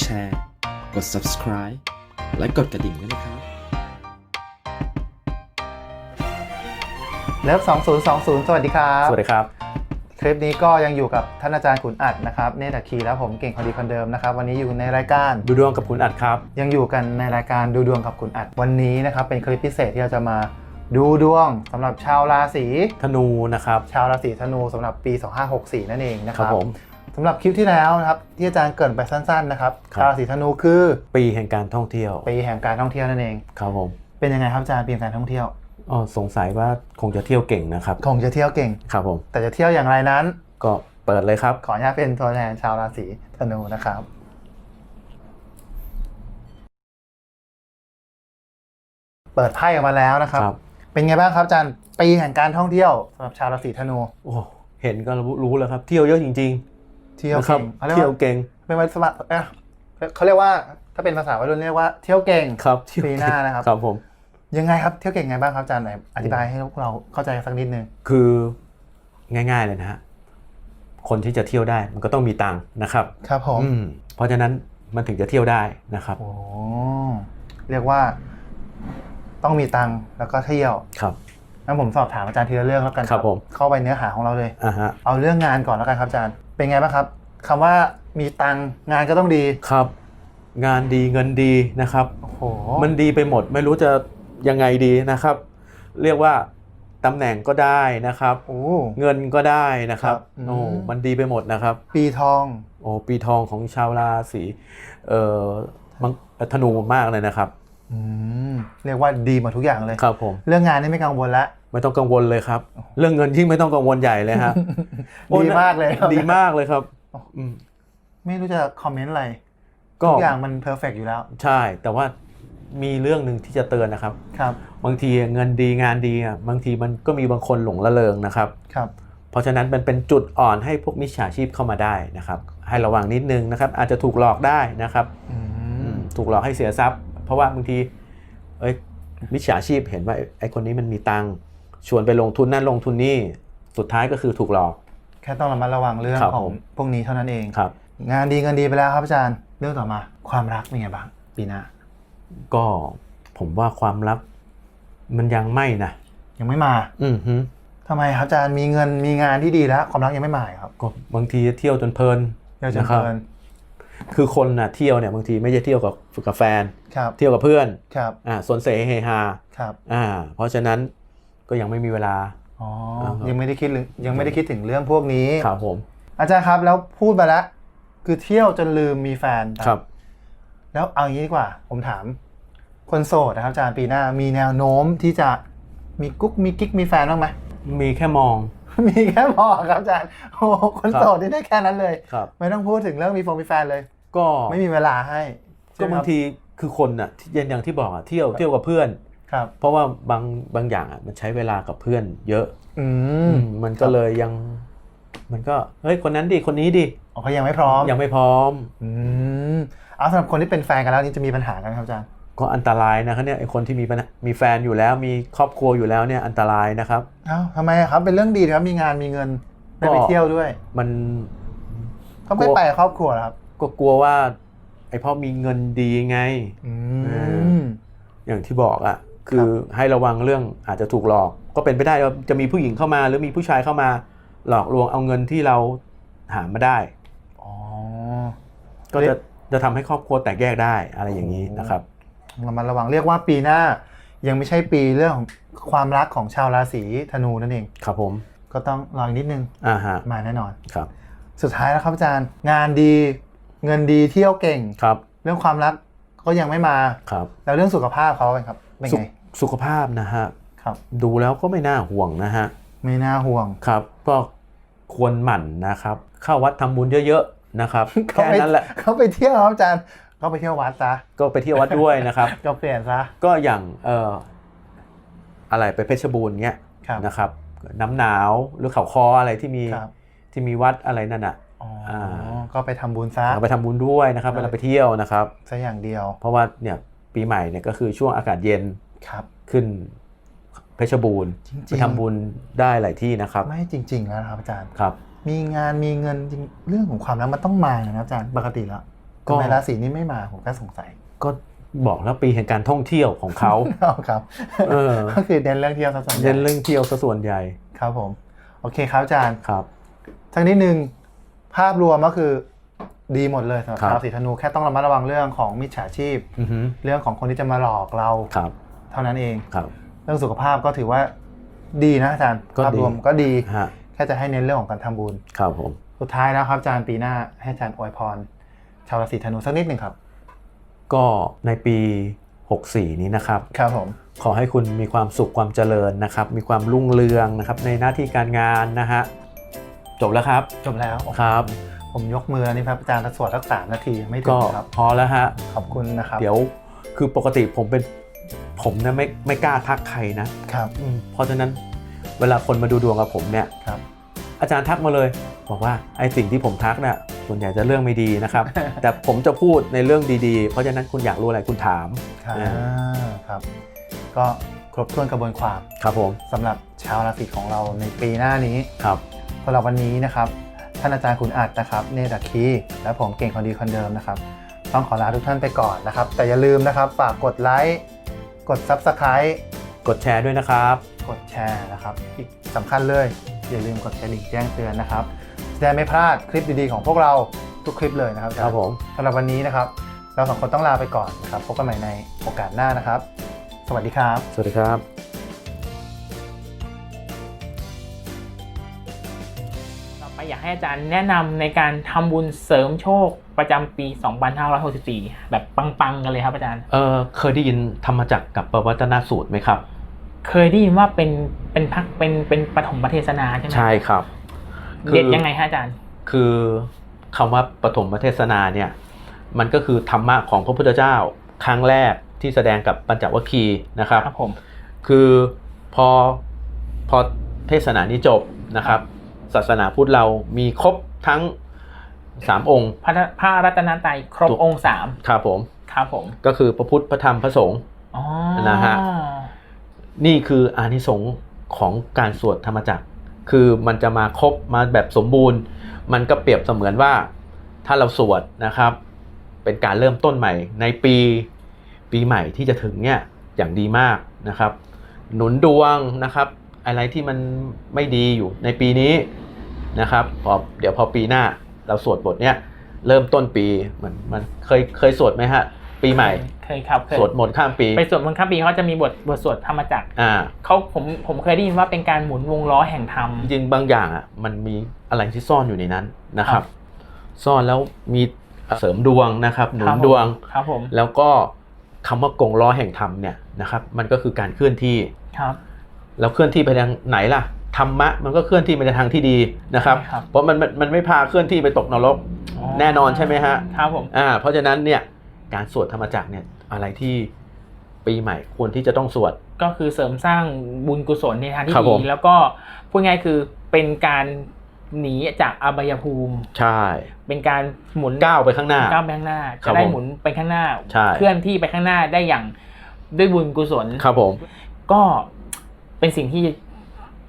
แชร์ กด subscribe และกดกระดิ่งด้วยนะครับ เลิฟ2020 สวัสดีครับ สวัสดีครับ คลิปนี้ก็ยังอยู่กับท่านอาจารย์ขุนอัดนะครับ เนตรคีและผมเก่งคนดีคนเดิมนะครับ วันนี้อยู่ในรายการ ดูดวงกับคุณอัดครับ ยังอยู่กันในรายการดูดวงกับขุนอัด วันนี้นะครับเป็นคลิปพิเศษที่เราจะมาดูดวงสำหรับชาวราศีธนูนะครับ ชาวราศีธนูสำหรับปี 2564 นั่นเองนะคครัรับบผม สำหรับคลิปที่แล้วนะครับที่อาจารย์เกรินไปสั้นๆนะครับครับชาวราศีธนูคือปีแห่งการท่องเที่ยวปีแห่งการท่องเที่ยวนั่นเอง ครับผมเป็นยังไงครับอาจารย์ปีแห่งการท่องเที่ยว อ๋อสงสัยว่าคงจะเที่ยวเก่งนะครับ คงจะเที่ยวเก่ง ครับผม แต่จะเที่ยวอย่างไรนั้น ก็เปิดเลยครับ ขออนุญาตเป็นตัวแทนชาวราศีธนูนะครับ เปิดไพ่ออกมาแล้วนะครับครับเป็นไงบ้างครับอาจารย์ปีแห่งการท่องเที่ยวสำหรับชาวราศีธนู โอ้เห็นก็รู้แล้วครับ เที่ยวเยอะจริง เที่ยวๆนะครัเก่งเขาเรียกเที่ยวว่าเก่งเป็นวันสมัครเอ๊ะเขาเรียกว่าถ้าเป็นภาษาวัยรุ่นเรียกว่าเที่ยวเก่งครับเที่ยวปีเก่งหน้านะครับครับผมยังไงครับเที่ยวเก่งไงบ้างครับอาจารย์ไหนอธิบายให้พวกเราเข้าใจสักนิดนึงคือง่าย ๆเลยนะฮะคนที่จะเที่ยวได้มันก็ต้องมีตังค์นะครับ ครับผมอืมเพราะฉะนั้นมันถึงจะเที่ยวได้นะครับโอ้เรียกว่าต้องมีตังค์แล้วก็เที่ยวครับงั้นผมสอบถามอาจารย์ทีละเรื่องแล้วกันครับผมเข้าไปเนื้อหาของเราเลยอ่าฮะเอาเรื่องงานก่อนแล้วกันครับอาจารย์ เป็นไงบ้างครับคำว่ามีตังค์งานก็ต้องดีครับ งานดีเงินดีนะครับ โอ้โหมันดีไปหมดไม่รู้จะยังไงดีนะครับ เรียกว่าตำแหน่งก็ได้นะครับ โอ้ เงินก็ได้นะครับครับอืม โอ้มันดีไปหมดนะครับ ปีทอง โอ้ปีทองของชาวราศีเอ่อมังธนูมากเลยนะครับ อืมเรียกว่าดีหมดทุกอย่างเลย ครับผม เรื่องงานนี่ไม่กังวลละ ไม่ต้องกังวลเลยครับ เรื่องเงินยิ่งไม่ต้องกังวลใหญ่เลยฮะโอ้ดีมากเลยครับดีมากเลยครับอืมไม่รู้จะคอมเมนต์อะไรก็ทุกอย่างมันเพอร์เฟกอยู่แล้ว ใช่ แต่ว่ามีเรื่องหนึ่งที่จะเตือนนะครับครับ บางทีเงินดีงานดีอะบางทีมันก็มีบางคนหลงละเริงนะครับครับ เพราะฉะนั้นมันเป็นจุดอ่อนให้พวกมิจฉาชีพเข้ามาได้นะครับ ให้ระวังนิดนึงนะครับ อาจจะถูกหลอกได้นะครับอือืมมถูกหลอกให้เสียทรัพย์ เพราะว่าบางที เอ้ยมิจฉาชีพเห็นว่าไอ้คนนี้มันมีตังค์ ชวนไปลงทุนนั่นลงทุนนี่สุดท้ายก็คือถูกหลอก แค่ต้องระมัดระวังเรื่องครับของผม พวกนี้เท่านั้นเอง ครับ งานดีเงินดีไปแล้วครับอาจารย์ เรื่องต่อมาความรักเป็นไงบ้างปีหน้าก็ผมว่าความรักมันยังไม่นะยังไม่มาอือฮึทำไมครับอาจารย์มีเงินมีงานที่ดีแล้ว ความรักยังไม่มาอีกครับก็บางทีเที่ยวจนเพลิน เดี๋ยวจะนะครับ เพลินคือคนน่ะเที่ยวเนี่ยบางทีไม่ใช่เที่ยวกับกับแฟน ครับเที่ยวกับเพื่อนครับอ่าสวนเสเฮฮาครับ อ่าเพราะฉะนั้น ก็ยังไม่มีเวลาอ๋อครับยังไม่ได้คิดถึงยังไม่ได้คิดถึงเรื่องพวกนี้ครับผม อาจารย์ครับแล้วพูดไปแล้วคือเที่ยวจนลืมมีแฟนครับ แล้วเอางี้ดีกว่า ผมถาม คนโสดนะครับอาจารย์ปีหน้ามีแนวโน้มที่จะมีกุ๊กมีกิ๊กมีแฟนบ้างไหมมีแค่มอง มีแค่พอครับอาจารย์โอ้โหคนโสดนี่ได้แค่นั้นเลยครับไม่ต้องพูดถึงเรื่องมีฟงมีแฟนเลย ก็ไม่มีเวลาให้ ก็ใช่ไหมบางทีคือคนน่ะที่อย่างที่บอกอะเที่ยวเที่ยวกับเพื่อน ครับเพราะว่าบางบางอย่างอะมันใช้เวลากับเพื่อนเยอะอืมอืมมันก็เลยยัง มันก็เฮ้ยคนนั้นดิคนนี้ดิอ๋อเขายังไม่พร้อมยังไม่พร้อมอืมเอาสำหรับคนที่เป็นแฟนกันแล้วนี่จะมีปัญหากันไหมครับอาจารย์ก็อันตรายนะครับเนี่ยไอคนที่มีปัญหามีแฟนอยู่แล้ว มีครอบครัวอยู่แล้วเนี่ยอันตรายนะครับเอ้าทำไมอะครับเป็นเรื่องดีนะครับมีงานมีเงินได้ไปก็เที่ยวด้วย มันเขาไม่ไปกับครอบครัวเหรอครับ ก็กลัวว่า ไอเพราะมีเงินดีไงอืเอมอย่างที่บอกอะ่ะ คือให้ระวังเรื่องอาจจะถูกหลอก ก็เป็นไปได้ว่าจะมีผู้หญิงเข้ามา หรือมีผู้ชายเข้ามาหลอกลวงเอาเงินที่เราหามาได้อ๋อก็จะจะทำให้ครอบครัวแตกแยกได้อะไรอย่างนี้นะครับระมัดระวังเรียกว่าปีหน้า ยังไม่ใช่ปีเรื่องของความรักของชาวราศีธนูนั่นเองครับผมก็ต้องรออีกนิดนึงอ่าฮะมาแน่นอนครับ สุดท้ายแล้วครับอาจารย์ งานดีเงินดีเที่ยวเก่งครับ เรื่องความรักก็ยังไม่มาครับ แล้วเรื่องสุขภาพเขาเป็นครับ เป็นสุไงขสุขภาพนะฮะครับดูแล้วก็ไม่น่าห่วงนะฮะไม่น่าห่วงครับ ก็ควรหมั่นนะครับเข้าวัดทำบุญเยอะๆนะครับเขาแค่ไปนั้นแหละเขาไปเที่ยวครับอาจารย์เขาไปเที่ยววัดซะก็ไปเที่ยววัดด้วยนะครับก็เปลี่ยนซะก็อย่างเอ่ออะไรไปเพชรบูรณ์เงี้ยครับนะครับ น้ำหนาวหรือเขาคออะไรที่มีครับที่มีวัดอะไรนั่นอะอ๋ออ่าก็ไปทำบุญซะเอาไปทำบุญด้วยนะครับครับเวลาไปเที่ยวนะครับซะอย่างเดียว เพราะว่าเนี่ย ปีใหม่เนี่ยก็คือช่วงอากาศเย็นครับขึ้นเพชรบูรณ์จริงๆไปทำบุญได้หลายที่นะครับ ไม่จริง ๆ แล้วนะครับอาจารย์ครับ มีงานมีเงินจริงเรื่องของความรักมันต้องมานะครับอาจารย์ปกติแล้วก็ทำไมราศีนี้ไม่มาผมก็สงสัย ก็บอกแล้วปีแห่งการท่องเที่ยวของเขาเอาครับเออก็คือเน้นเรื่องเที่ยวซะส่วนใหญ่เน้นเรื่องเที่ยวซะส่วนใหญ่ครับผม โอเคครับอาจารย์ครับทั้งนี้หนึ่งภาพรวมก็คือ ดีหมดเลยสำหรับครับ ชาวสีธนูแค่ต้องระมัดระวังเรื่องของมิจฉาชีพ อือฮึเรื่องของคนที่จะมาหลอกเรา ครับเท่านั้นเอง ครับ เรื่องสุขภาพก็ถือว่าดีนะอาจารย์ก็ดีภาพรวมก็ดี ฮะแค่จะให้เน้นเรื่องของการทำบุญ ครับผม สุดท้ายแล้วครับอาจารย์ปีหน้าให้อาจารย์อวยพร ชาวราศีธนูสักนิดหนึ่งครับ ก็ในปี 64 นี้นะครับ ครับผม ขอให้คุณมีความสุขความเจริญนะครับ มีความรุ่งเรืองนะครับในหน้าที่การงานนะฮะ จบแล้วครับ จบแล้ว ครับ ผมยกมือแล้วนี่ครับอาจารย์สวดสักสามนาทีไม่ถึก็งครับ พอแล้วฮะ ขอบคุณนะครับเดี๋ยวคือปกติผมเป็นผมเนี่ยไม่ไม่กล้าทักใครนะครับ อืมเพราะฉะนั้นเวลาคนมาดูดวงกับผมเนี่ยครับ อาจารย์ทักมาเลย บอกว่าไอ้สิ่งที่ผมทักเนี่ยส่วนใหญ่จะเรื่องไม่ดีนะครับ แต่ผมจะพูดในเรื่องดีๆ เพราะฉะนั้นคุณอยากรู้อะไรคุณถาม ครับอ่า ครับ ก็ครบถ้วนกระบวนความครับผมสำหรับชาวราศีของเราในปีหน้านี้ครับ สำหรับวันนี้นะครับ ท่านอาจารย์คุณอัดนะครับเนตรคีและผมเก่งคนดีคนเดิมนะครับ ต้องขอลาทุกท่านไปก่อนนะครับ แต่อย่าลืมนะครับฝากกดไลค์กด Subscribe กดแชร์ด้วยนะครับ กดแชร์นะครับอีกสำคัญเลย อย่าลืมกดกระดิ่งแจ้งเตือนนะครับจะได้ไม่พลาดคลิปดีๆของพวกเราทุกคลิปเลยนะครับอาจาครรับย์ผมสำหรับวันนี้นะครับ เราสองคนต้องลาไปก่อนนะครับพบกันใหม่ในโอกาสหน้านะครับ สวัสดีครับ สวัสดีครับ ให้อาจารย์แนะนำในการทำบุญเสริมโชคประจำปี 2564 แบบปังๆกันเลยครับอาจารย์ เออเคยได้ยินธรรมจักรกับปวัตนสูตรไหมครับ เคยได้ยินว่าเป็นเป็นพักเป็นเป็นปฐมเทศนาใช่ไหมใช่ครับเด็ดยังไงฮะอาจารย์ คือคำว่าปฐมเทศนาเนี่ย มันก็คือธรรมะของพระพุทธเจ้าครั้งแรกที่แสดงกับปัญจวัคคีย์นะครับครับผมคือพอพอเทศนานี้จบนะครับ ศาสนาพุทธเรามีครบทั้งสามองค์ พระพระรัตนตรัยครบถูกองค์สามครับผมครับผม ก็คือพระพุทธพระธรรมพระสงฆ์อ๋อนะฮะนี่คืออานิสงส์ของการสวดธรรมจักร คือมันจะมาครบมาแบบสมบูรณ์ มันก็เปรียบเสมือนว่า ถ้าเราสวดนะครับ เป็นการเริ่มต้นใหม่ ในปีปีใหม่ที่จะถึงเนี่ยอย่างดีมากนะครับ หนุนดวงนะครับ อะไรที่มันไม่ดีอยู่ในปีนี้ นะครับพอเดี๋ยวพอปีหน้าเราสวดบทเนี้ยเริ่มต้นปีเหมือนมันเคยเคยสวดไหมฮะ ปีใหม่เคยครับเคยสวดมนต์ข้ามปี ไปสวดมนต์ข้ามปีเขาจะมีบทบทสวดธรรมจักรอ่าเขาผมผมเคยได้ยินว่าเป็นการหมุนวงล้อแห่งธรรมจริงๆบางอย่างอะมันมีอะไรที่ซ่อนอยู่ในนั้นนะคครัรับบซ่อนแล้วมีเสริมดวงนะครับ หนุครันบผมดวงครับผมแล้วก็คำว่ากงล้อแห่งธรรมเนี่ยนะครับ มันก็คือการเคลื่อนที่ครับ แล้วเคลื่อนที่ไปทางไหนล่ะ ธรรมะมันก็เคลื่อนที่ไปในทางที่ดีนะครับใช่ครับ เพราะมันมันมันไม่พาเคลื่อนที่ไปตกนรกแน่นอนใช่ไหมฮะครับผม อ่าเพราะฉะนั้นเนี่ยการสวดธรรมจักรเนี่ยอะไรที่ปีใหม่ควรที่จะต้องสวด ก็คือเสริมสร้างบุญกุศลในทางที่ครับผดีม แล้วก็พูดง่ายคือเป็นการหนีจากอบายภูมิ ใช่เป็นการหมุนก้าวไปข้างหน้า ก้าวไปข้างหน้า ครัจะบได้ผมหมุนไปข้างหน้า ใช่ เคลื่อนที่ไปข้างหน้าได้อย่างด้วยบุญกุศล ครับผม ก็เป็นสิ่งที่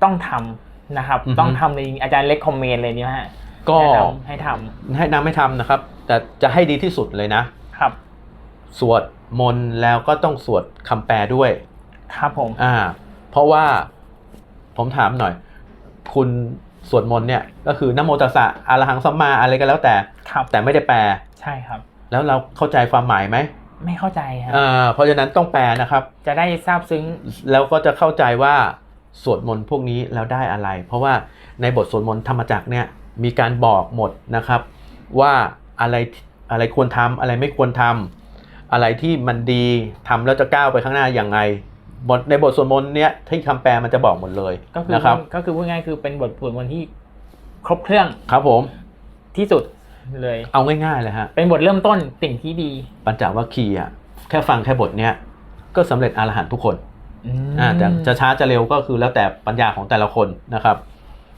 ต้องทำนะครับ อือฮึ ต้องทำในอาจารย์เล็กคอมเมนต์เลยเนี่ยฮะก็แนะนำให้ทำให้นำให้ทำนะครับ แต่จะให้ดีที่สุดเลยนะครับ สวดมนต์แล้วก็ต้องสวดคำแปลด้วย ครับผม อ่า เพราะว่าผมถามหน่อย คุณสวดมนต์เนี่ย ก็คือนะโมตัสสะอรหังสัมมาอะไรก็แล้วแต่ ครับ แต่ไม่ได้แปล ใช่ครับ แล้วเราเข้าใจความหมายไหมไม่เข้าใจครับ อ่าเพราะฉะนั้นต้องแปลนะครับ จะได้ทราบซึ้งแล้วก็จะเข้าใจว่า สวดมนต์พวกนี้แล้วได้อะไร เพราะว่าในบทสวดมนต์ธรรมจักรเนี่ยมีการบอกหมดนะครับ ว่าอะไรอะไรควรทำอะไรไม่ควรทำอะไรที่มันดีทำแล้วจะก้าวไปข้างหน้าอย่างไงบทในบทสวดมนต์เนี้ยที่คำแปลมันจะบอกหมดเลยก็คือนะครับก็คือพูดง่ายๆคือเป็นบทสวดมนต์ที่ครบเครื่องครับผมที่สุดเลย เอาง่ายๆเลยฮะเป็นบทเริ่มต้นสิ่งที่ดีปัญจวัคคีย์อะแค่ฟังแค่บทเนี้ยก็สำเร็จอรหันต์ทุกคนม อ่าแต่จะช้าจะเร็วก็คือแล้วแต่ปัญญาของแต่ละคนนะครับ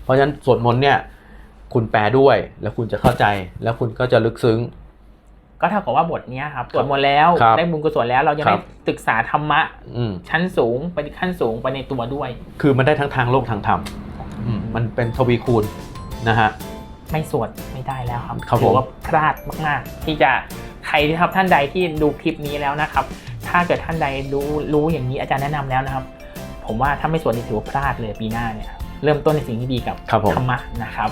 เพราะฉะนั้นสวดมนต์เนี่ยคุณแปลด้วย แล้วคุณจะเข้าใจแล้วคุณก็จะลึกซึ้ง ก็เท่ากับว่าบทเนี้ยครับสวดมนต์แล้วครับได้บุญกุศลแล้วเราจะครัได้บ ศึกษาธรรมะ อืมชั้นสูงไปขั้นสูงไปในตัวด้วย คือมันได้ทั้งทางโลกทางธรรมอืมมันเป็นทวีคูณนะฮะ ไม่สวดไม่ได้แล้วครับครับผมถือว่าพลาดมากๆ ที่จะใครที่ครับท่านใดที่ดูคลิปนี้แล้วนะครับ ถ้าเกิดท่านใดรู้รู้อย่างนี้อาจารย์แนะนำแล้วนะครับ ผมว่าถ้าไม่สวดนี่ถือว่าพลาดเลยปีหน้าเนี่ยเริ่มต้นในสิ่งที่ดีกับครับผมธรรมะนะครับ